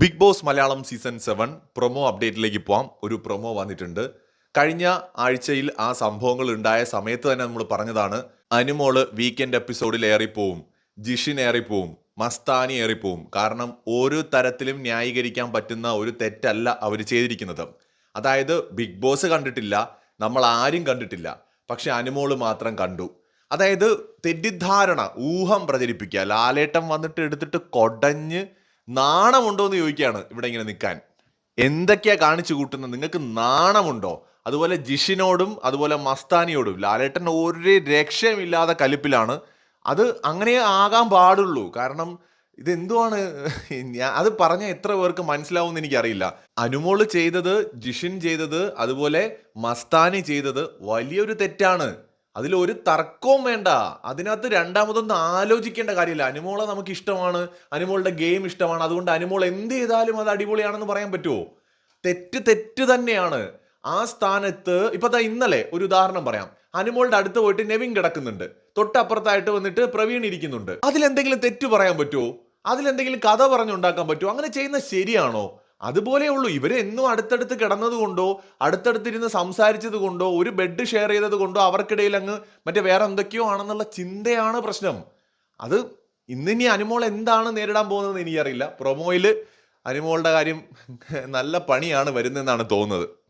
Big Boss Malayalam season seven promo അപ്ഡേറ്റിലേക്ക് പോവാം. ഒരു promo വന്നിട്ടുണ്ട്. കഴിഞ്ഞ ആഴ്ചയിൽ ആ സംഭവങ്ങൾ ഉണ്ടായ സമയത്ത് തന്നെ നമ്മൾ പറഞ്ഞതാണ് അനുമോൾ വീക്കെൻഡ് എപ്പിസോഡിൽ ഏറിപ്പോവും ജിഷിൻ ഏറിപ്പോവും മസ്താനി ഏറിപ്പോവും. കാരണം ഒരു തരത്തിലും ന്യായീകരിക്കാൻ പറ്റുന്ന ഒരു തെറ്റല്ല അവർ ചെയ്തിരിക്കുന്നത്. അതായത് ബിഗ് ബോസ് കണ്ടിട്ടില്ല നമ്മൾ ആരും കണ്ടിട്ടില്ല പക്ഷെ അനുമോൾ മാത്രം കണ്ടു. അതായത് തെറ്റിദ്ധാരണ ഊഹം പ്രചരിപ്പിക്കുക ലാലേട്ടം വന്നിട്ട് എടുത്തിട്ട് കൊടഞ്ഞ് നാണമുണ്ടോ എന്ന് ചോദിക്കുകയാണ് ഇവിടെ ഇങ്ങനെ നിൽക്കാൻ. എന്തൊക്കെയാ കാണിച്ചു കൂട്ടുന്നത്? നിങ്ങൾക്ക് നാണമുണ്ടോ? അതുപോലെ ജിഷിനോടും അതുപോലെ മസ്താനിയോടും ലാലേട്ടൻ ഒരു രക്ഷയുമില്ലാതെ കലിപ്പിലാണ്. അത് അങ്ങനെ ആകാൻ പാടുള്ളൂ. കാരണം ഇതെന്തുവാണ്? ഞാൻ അത് പറഞ്ഞ എത്ര പേർക്ക് മനസ്സിലാവുമെന്ന് എനിക്കറിയില്ല. അനുമോൾ ചെയ്തത് ജിഷിൻ ചെയ്തത് അതുപോലെ മസ്താനി ചെയ്തത് വലിയൊരു തെറ്റാണ്. അതിൽ ഒരു തർക്കവും വേണ്ട. അതിനകത്ത് രണ്ടാമതൊന്നും ആലോചിക്കേണ്ട കാര്യമില്ല. അനുമോളെ നമുക്ക് ഇഷ്ടമാണ്. അനുമോളുടെ ഗെയിം ഇഷ്ടമാണ്. അതുകൊണ്ട് അനുമോൾ എന്ത് ചെയ്താലും അത് അടിപൊളിയാണെന്ന് പറയാൻ പറ്റുമോ തെറ്റ് തെറ്റ് തന്നെയാണ്. ആ സ്ഥാനത്ത് ഇപ്പൊ ഇന്നലെ ഒരു ഉദാഹരണം പറയാം. അനുമോളുടെ അടുത്ത് പോയിട്ട് നെവിൻ കിടക്കുന്നുണ്ട്. തൊട്ടപ്പുറത്തായിട്ട് വന്നിട്ട് പ്രവീൺ ഇരിക്കുന്നുണ്ട്. അതിലെന്തെങ്കിലും തെറ്റ് പറയാൻ പറ്റുമോ അതിലെന്തെങ്കിലും കഥ പറഞ്ഞുണ്ടാക്കാൻ പറ്റുമോ അങ്ങനെ ചെയ്യുന്നത് ശരിയാണോ? അതുപോലെ ഉള്ളൂ. ഇവർ എന്നും അടുത്തടുത്ത് കിടന്നത് കൊണ്ടോ അടുത്തടുത്തിരുന്ന് സംസാരിച്ചത് കൊണ്ടോ ഒരു ബെഡ് ഷെയർ ചെയ്തത് കൊണ്ടോ അവർക്കിടയിൽ അങ്ങ് മറ്റേ വേറെ എന്തൊക്കെയോ ആണെന്നുള്ള ചിന്തയാണ് പ്രശ്നം. അത് ഇന്നിനി അനുമോൾ എന്താണ് നേരിടാൻ പോകുന്നതെന്ന് എനിക്കറിയില്ല. പ്രൊമോയിൽ അനുമോളുടെ കാര്യം നല്ല പണിയാണ് വരുന്നതെന്നാണ് തോന്നുന്നത്.